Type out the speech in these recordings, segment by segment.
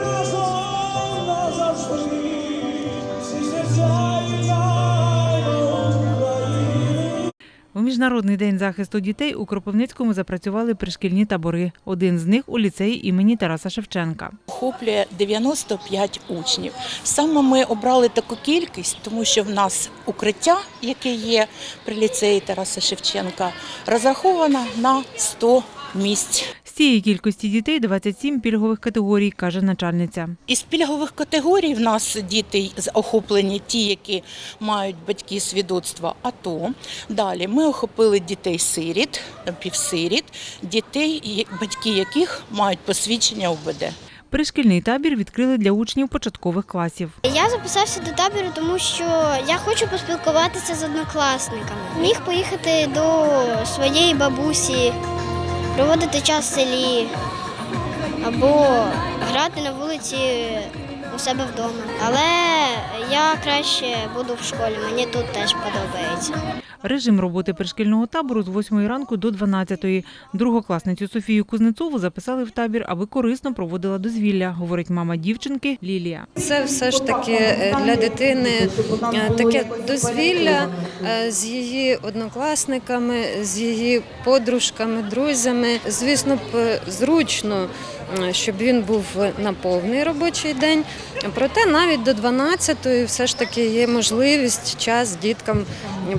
разом назавжди, всі серця. У міжнародний день захисту дітей у Кропивницькому запрацювали пришкільні табори. Один з них у ліцеї імені Тараса Шевченка. охоплює 95 учнів. Саме ми обрали таку кількість, тому що в нас укриття, яке є при ліцеї Тараса Шевченка, розраховано на 100 місць. Цієї кількості дітей 27 пільгових категорій, каже начальниця. Із пільгових категорій в нас діти охоплені ті, які мають батьки свідоцтва АТО. Далі ми охопили дітей-сиріт, півсиріт, дітей, батьки яких мають посвідчення УБД. Пришкільний табір відкрили для учнів початкових класів. Я записався до табору, тому що я хочу поспілкуватися з однокласниками. Міг поїхати до своєї бабусі, проводити час в селі або грати на вулиці у себе вдома. Але я краще буду в школі, мені тут теж подобається. Режим роботи пришкільного табору з 8 ранку до 12. Другокласницю Софію Кузнецову записали в табір, аби корисно проводила дозвілля, говорить мама дівчинки Лілія. Це все ж таки е, для дитини е, таке дозвілля е, з її однокласниками, з її подружками, друзями. Звісно б, зручно, щоб він був на повний робочий день. Проте навіть до 12-ї все ж таки є можливість час діткам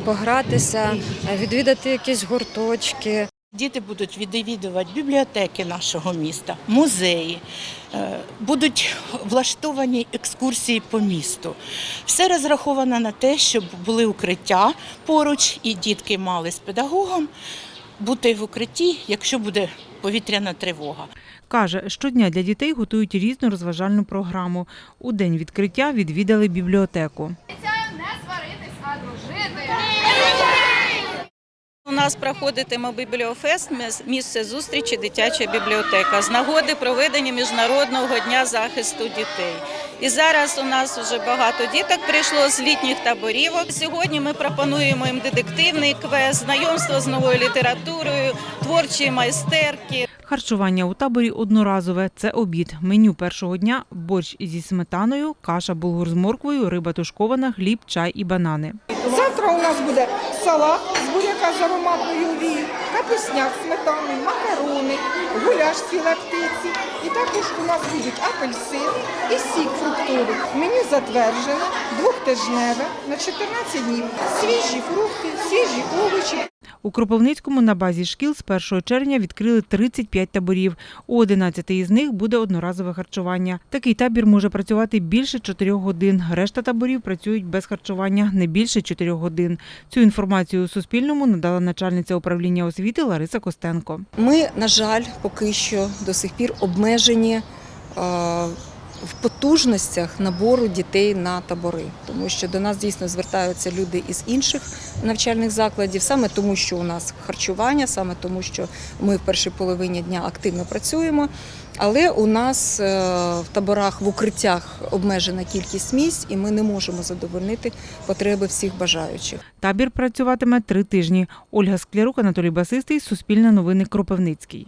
погратися, е, відвідати якісь гурточки. Діти будуть відвідувати бібліотеки нашого міста, музеї, е, будуть влаштовані екскурсії по місту. Все розраховано на те, щоб були укриття поруч, і дітки мали з педагогом бути в укритті, якщо буде повітряна тривога. Каже, щодня для дітей готують різну розважальну програму. У день відкриття відвідали бібліотеку. Нас проходитиме бібліофест, міс- місце зустрічі дитяча бібліотека з нагоди проведення міжнародного дня захисту дітей. І зараз у нас вже багато діток прийшло з літніх таборів. Сьогодні ми пропонуємо їм детективний квест, знайомство з новою літературою, творчі майстерки. Харчування у таборі одноразове. Це обід. Меню першого дня – борщ зі сметаною, каша булгур з морквою, риба тушкована, хліб, чай і банани. Завтра у нас буде салат з буряка з ароматною олією, капусняк з сметаною, макарони, гуляш з птиці. І також у нас будуть апельсини і сік фруктовий. Меню затверджене, двохтижневе, на 14 днів. Свіжі фрукти, свіжі овочі. У Кропивницькому на базі шкіл з 1 червня відкрили 35 таборів. У 11 із них буде одноразове харчування. Такий табір може працювати більше 4 годин. Решта таборів працюють без харчування не більше 4 годин. Цю інформацію Суспільному надала начальниця управління освіти Лариса Костенко. Ми, на жаль, поки що до сих пір обмежені в потужностях набору дітей на табори, тому що до нас дійсно звертаються люди із інших навчальних закладів, саме тому, що у нас харчування, саме тому, що ми в першій половині дня активно працюємо. Але у нас е, в таборах в укриттях обмежена кількість місць, і ми не можемо задовольнити потреби всіх бажаючих. Табір працюватиме три тижні. Ольга Склярук, Анатолій Басистий, Суспільне новини Кропивницький.